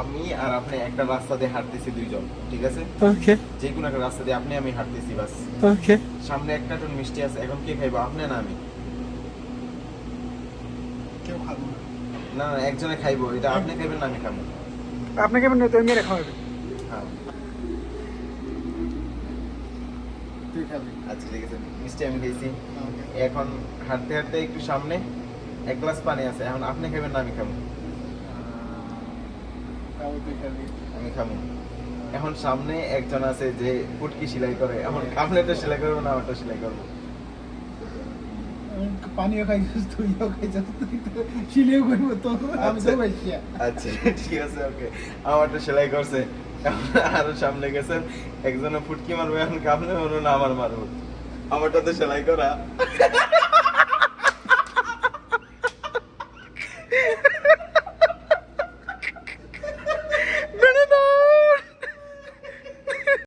আপনি একটা রাস্তা দিয়ে হাঁটতেছি দুইজন ঠিক আছে? Okay. যে কোনো একটা রাস্তা দিয়ে আপনি আমি হাঁটতেছি বাস। Okay. সামনে একটা টন মিষ্টি আছে এখন কে খাইবো আপনি না আমি? কেউ খাব না। না না একজনে খাইবো এটা আপনি খাইবেন না আমি খাব। আপনাকে এমনি তোর মেরে খাওয়াবে হ্যাঁ। তুই খাবি। আচ্ছা ঠিক আছে মিষ্টি আমি খাইছি। এখন হাঁটতে হাঁটতে একটু সামনে এক গ্লাস পানি আছে এখন আপনি খাবেন না আমি খাবি। আমি খাব এখন সামনে একজন আছে যে ফুটকি সেলাই করে। এখন আপনি তো সেলাই করব না আমারটা সেলাই করব। পানিও খাইছিস তুইও খাইছিস শিলেও করব তো। আমি তো আচ্ছা। আচ্ছা ঠিক আছে ওকে। আমারটা সেলাই করছে। আরও সামনে গেছেন। একজনে ফুটকি মারবে এখন আপনি মারবো না আমার মারবো। আমারটা তো সেলাই করা।